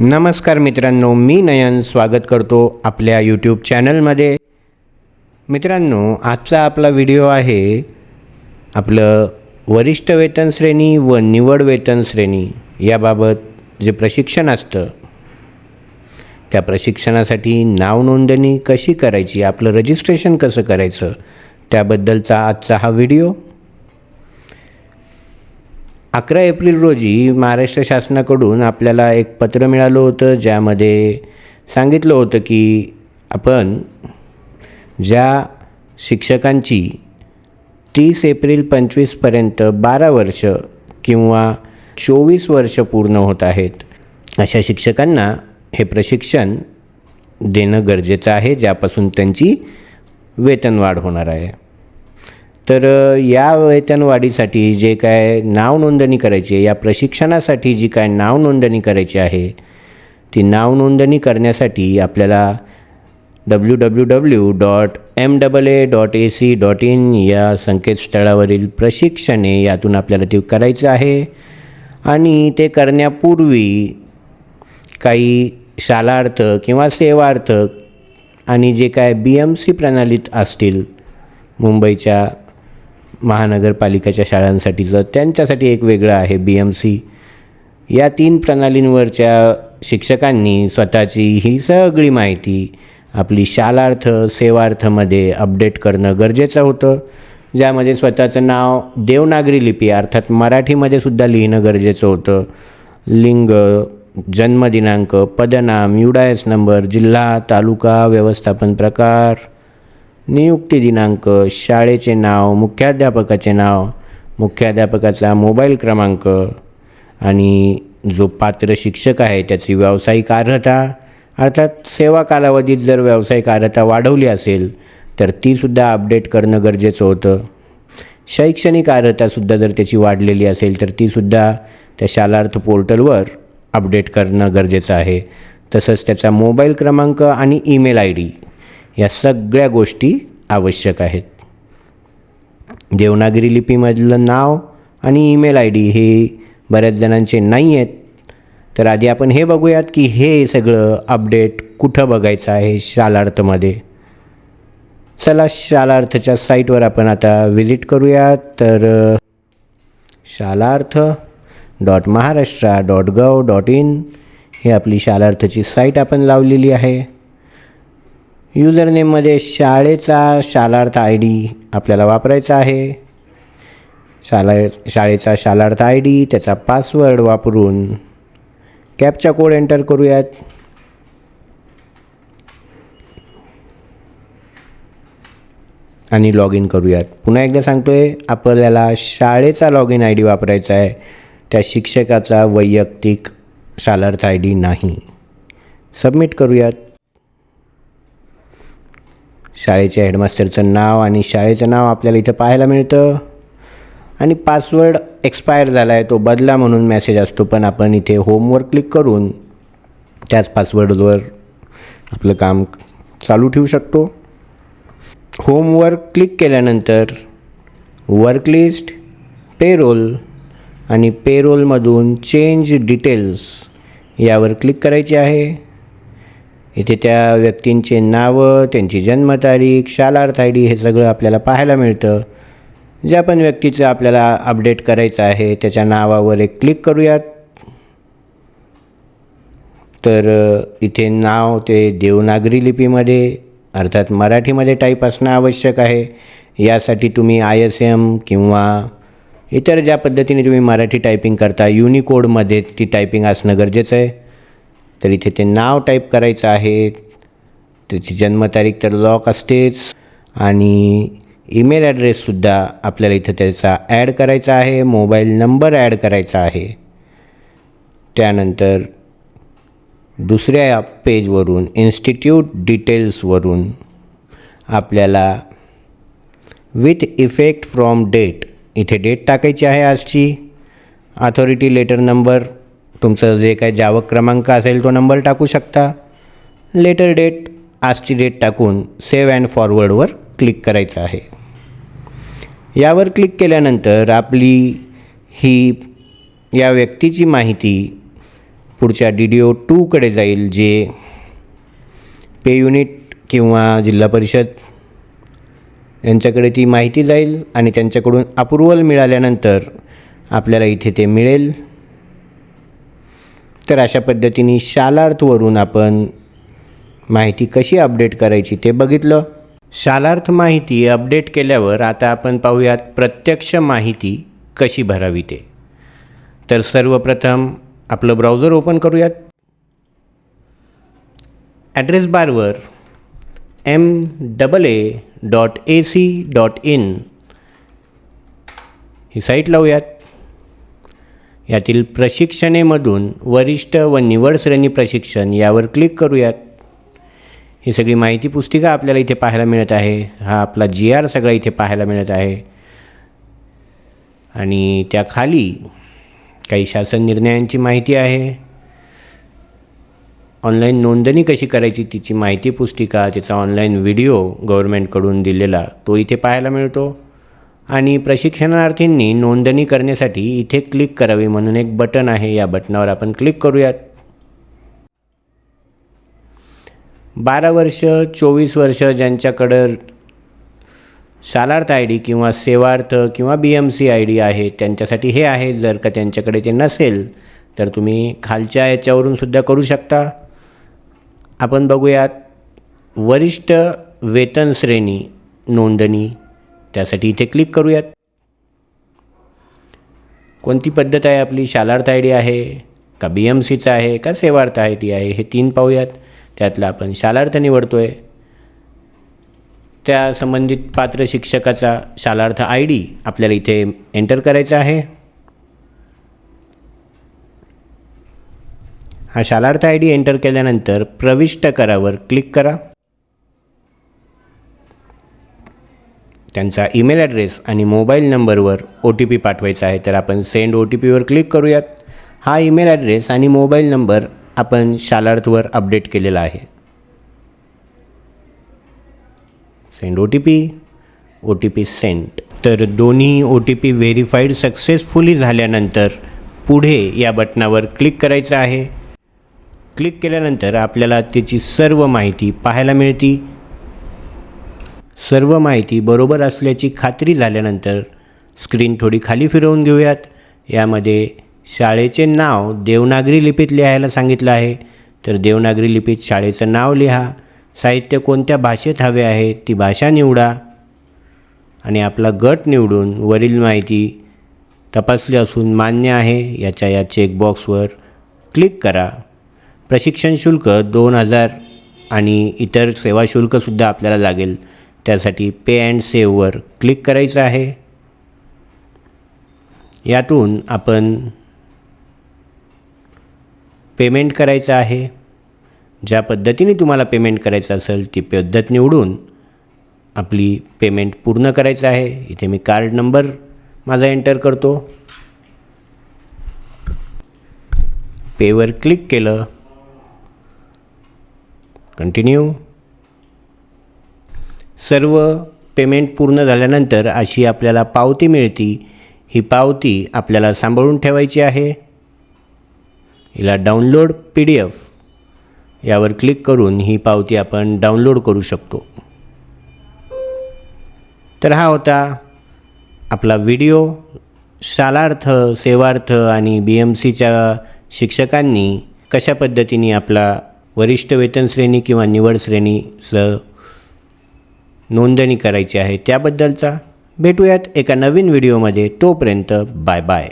नमस्कार मित्रांनो मी नयन स्वागत करतो आपल्या यूट्यूब चॅनलमध्ये मित्रांनो आजचा आपला व्हिडिओ आहे आपलं वरिष्ठ वेतन श्रेणी व निवड वेतन श्रेणी याबाबत जे प्रशिक्षण असतं त्या प्रशिक्षणासाठी नाव नोंदणी कशी करायची आपलं रजिस्ट्रेशन कसं करायचं त्याबद्दलचा आजचा हा व्हिडिओ अकरा एप्रिल रोजी महाराष्ट्र शासनाकडून आपल्याला एक पत्र मिळालं होतं ज्यामध्ये सांगितलं होतं की आपण ज्या शिक्षकांची तीस एप्रिल पंचवीसपर्यंत बारा वर्ष किंवा चोवीस वर्ष पूर्ण होत आहेत अशा शिक्षकांना हे प्रशिक्षण देणं गरजेचं आहे ज्यापासून त्यांची वेतनवाढ होणार आहे. तर या वेतनवाढीसाठी जे काय नाव नोंदणी करायची आहे या प्रशिक्षणासाठी जी काय नाव नोंदणी करायची आहे ती नाव नोंदणी करण्यासाठी आपल्याला W W W dot M double A dot A C dot in या संकेतस्थळावरील प्रशिक्षणे यातून आपल्याला ते करायचं आहे. आणि ते करण्यापूर्वी काही शालार्थ किंवा सेवार्थ आणि जे काय बी एम सी प्रणालीत असतील मुंबईच्या महानगरपालिकेच्या शाळांसाठीचं त्यांच्यासाठी एक वेगळं आहे बी एम सी या तीन प्रणालींवरच्या शिक्षकांनी स्वतःची ही सगळी माहिती आपली शालार्थ सेवार्थमध्ये अपडेट करणं गरजेचं होतं. ज्यामध्ये स्वतःचं नाव देवनागरी लिपी अर्थात मराठीमध्ये सुद्धा लिहिणं गरजेचं होतं. लिंग जन्मदिनांक पदनाम युडायस नंबर जिल्हा तालुका व्यवस्थापन प्रकार. नियुक्ती दिनांक शाळेचे नाव मुख्याध्यापकाचे नाव मुख्याध्यापकाचा मोबाईल क्रमांक आणि जो पात्र शिक्षक आहे त्याची व्यावसायिक अर्हता अर्थात सेवा कालावधीत जर व्यावसायिक अर्हता वाढवली असेल तर तीसुद्धा अपडेट करणं गरजेचं होतं. शैक्षणिक अर्हतासुद्धा जर त्याची वाढलेली असेल तर तीसुद्धा त्या शालार्थ पोर्टलवर अपडेट करणं गरजेचं आहे. तसंच त्याचा मोबाईल क्रमांक आणि ईमेल आय डी. या सगळ्या गोष्टी आवश्यक आहेत. देवनागरी लिपीमधलं नाव आणि ईमेल आय डी हे बऱ्याच जणांचे नाही आहेत. तर आधी आपण हे बघूयात की हे सगळं अपडेट कुठं बघायचं आहे शालार्थमध्ये चला शालार्थच्या साईटवर आपण आता व्हिजिट करूयात. तर Shalarth dot Maharashtra dot gov dot in ही आपली शालार्थची साईट आपण लावलेली आहे. युजरनेममध्ये शाळेचा शालार्थ आय डी आपल्याला वापरायचा आहे. शाला शाळेचा शालार्थ आय डी त्याचा पासवर्ड वापरून कॅपचा कोड एंटर करूयात. आणि लॉग इन करूयात. पुन्हा एकदा सांगतो आहे आपल्याला शाळेचा लॉग इन आय डी वापरायचा आहे. त्या शिक्षकाचा वैयक्तिक शालार्थ आय डी नाही. सबमिट करूयात. शाळेच्या हेडमास्टरचं नाव आणि शाळेचं नाव आपल्याला इथं पाहायला मिळतं. आणि पासवर्ड एक्सपायर झाला आहे तो बदला म्हणून मेसेज असतो पण आपण इथे होमवर क्लिक करून त्याच पासवर्डवर आपलं काम चालू ठेवू शकतो. होमवर क्लिक केल्यानंतर वर्क लिस्ट पेरोल आणि पेरोलमधून चेंज डिटेल्स यावर क्लिक करायचे आहे. इथे त्या व्यक्तींचे नावं त्यांची जन्मतारीख शालार्थ आय डी हे सगळं आपल्याला पाहायला मिळतं. ज्या पण व्यक्तीचं आपल्याला अपडेट करायचं आहे त्याच्या नावावर एक क्लिक करूयात. तर इथे नाव ते देवनागरी लिपीमध्ये अर्थात मराठीमध्ये टाईप असणं आवश्यक आहे. यासाठी तुम्ही आय एस एम किंवा इतर ज्या पद्धतीने तुम्ही मराठी टायपिंग करता युनिकोडमध्ये ती टायपिंग असणं गरजेचं आहे. तर इथे ते नाव टाईप करायचं आहे. त्याची जन्मतारीख तर लॉक असतेच. आणि ईमेल ॲड्रेससुद्धा आपल्याला इथं त्याचा ॲड करायचा आहे. मोबाईल नंबर ॲड करायचा आहे. त्यानंतर दुसऱ्या पेजवरून इन्स्टिट्यूट डिटेल्सवरून आपल्याला विथ इफेक्ट फ्रॉम डेट इथे डेट टाकायची आहे आजची. अथॉरिटी लेटर नंबर तुमचं जे काय जावक क्रमांक असेल तो नंबर टाकू शकता. लेटर डेट आजची डेट टाकून सेव्ह अँड फॉरवर्डवर क्लिक करायचं आहे. यावर क्लिक केल्यानंतर आपली ही या व्यक्तीची माहिती पुढच्या डी डी ओ टूकडे जाईल जे पे युनिट किंवा जिल्हा परिषद यांच्याकडे ती माहिती जाईल आणि त्यांच्याकडून अप्रुव्हल मिळाल्यानंतर आपल्याला इथे ते मिळेल. तर अशा पद्धतीने शालार्थवरून आपण माहिती कशी अपडेट करायची ते बघितलं. शालार्थ माहिती अपडेट केल्यावर आता आपण पाहूयात प्रत्यक्ष माहिती कशी भरावी ते. तर सर्वप्रथम आपलं ब्राउझर ओपन करूयात. ॲड्रेस बारवर M double A dot A C dot in he site लावूयात. यातील प्रशिक्षणेमधून वरिष्ठ व निवड श्रेणी प्रशिक्षण यावर क्लिक करूयात. ही सगळी माहिती पुस्तिका आपल्याला इथे पाहायला मिळत आहे. हा आपला जी आर सगळा इथे पाहायला मिळत आहे. आणि त्या खाली काही शासन निर्णयांची माहिती आहे. ऑनलाईन नोंदणी कशी करायची तिची माहिती पुस्तिका त्याचा ऑनलाईन व्हिडिओ गव्हर्मेंटकडून दिलेला तो इथे पाहायला मिळतो. आणि प्रशिक्षणार्थींनी नोंदणी करण्यासाठी इथे क्लिक करावी म्हणून एक बटन आहे. या बटनावर आपण क्लिक करूयात. बारा वर्ष चोवीस वर्ष ज्यांच्याकडं शालार्थ आय डी किंवा सेवार्थ किंवा B M C I D आहे त्यांच्यासाठी हे आहे. जर का त्यांच्याकडे ते नसेल तर तुम्ही खालच्या याच्यावरून सुद्धा करू शकता. आपण बघूयात वरिष्ठ वेतन श्रेणी नोंदणी. त्यासाठी इथे क्लिक करूयात. कोणती पद्धत आहे आपली? शालार्थ आय डी आहे का बी एम सीचं आहे का सेवार्थ आय डी आहे हे तीन पाहूयात. त्यातला आपण शालार्थ निवडतो आहे त्या संबंधित पात्र शिक्षकाचा शालार्थ आय डी आपल्याला इथे एंटर करायचा आहे. हा शालार्थ आय डी एंटर केल्यानंतर प्रविष्ट करावर क्लिक करा. त्यांचा ईमेल ॲड्रेस आणि मोबाईल नंबरवर ओ टी पी पाठवायचा आहे तर आपण सेंड ओ टी पीवर क्लिक करूयात. हा ईमेल ॲड्रेस आणि मोबाईल नंबर आपण शालार्थवर अपडेट केलेला आहे. Send O T P O T P send तर दोन्ही O T P verified successfully झाल्यानंतर पुढे या बटनावर क्लिक करायचं आहे. क्लिक केल्यानंतर आपल्याला त्याची सर्व माहिती पाहायला मिळते. सर्व माहिती बरोबर असल्याची खात्री झाल्यानंतर स्क्रीन थोडी खाली फिरवून घेऊयात. यामध्ये शाळेचे नाव देवनागरी लिपीत लिहायला सांगितलं आहे. तर देवनागरी लिपीत शाळेचं नाव लिहा. साहित्य कोणत्या भाषेत हवे आहे ती भाषा निवडा. आणि आपला गट निवडून वरील माहिती तपासली असून मान्य आहे. याच्या या चेकबॉक्सवर क्लिक करा. प्रशिक्षण शुल्क दोन हजार आणि इतर सेवा शुल्कसुद्धा आपल्याला लागेल. त्यासाठी पे अँड सेववर क्लिक करायचं आहे. यातून आपण पेमेंट करायचं आहे. ज्या पद्धतीने तुम्हाला पेमेंट करायचं असेल ती पद्धत निवडून आपली पेमेंट पूर्ण करायचं आहे. इथे मी कार्ड नंबर माझा एंटर करतो. पेवर क्लिक केलं. कंटिन्यू. सर्व पेमेंट पूर्ण झाल्यानंतर अशी आपल्याला पावती मिळती. ही पावती आपल्याला सांभाळून ठेवायची आहे. हिला डाउनलोड पी डी एफ. यावर क्लिक करून ही पावती आपण डाउनलोड करू शकतो. तर हा होता आपला व्हिडिओ. शालार्थ सेवार्थ आणि बी एम सीच्या शिक्षकांनी कशा पद्धतीने आपला वरिष्ठ वेतन श्रेणी किंवा निवड श्रेणीचं नोंदणी करायची आहे त्याबद्दलचा. भेटूयात एका नवीन व्हिडिओमध्ये. तोपर्यंत बाय बाय.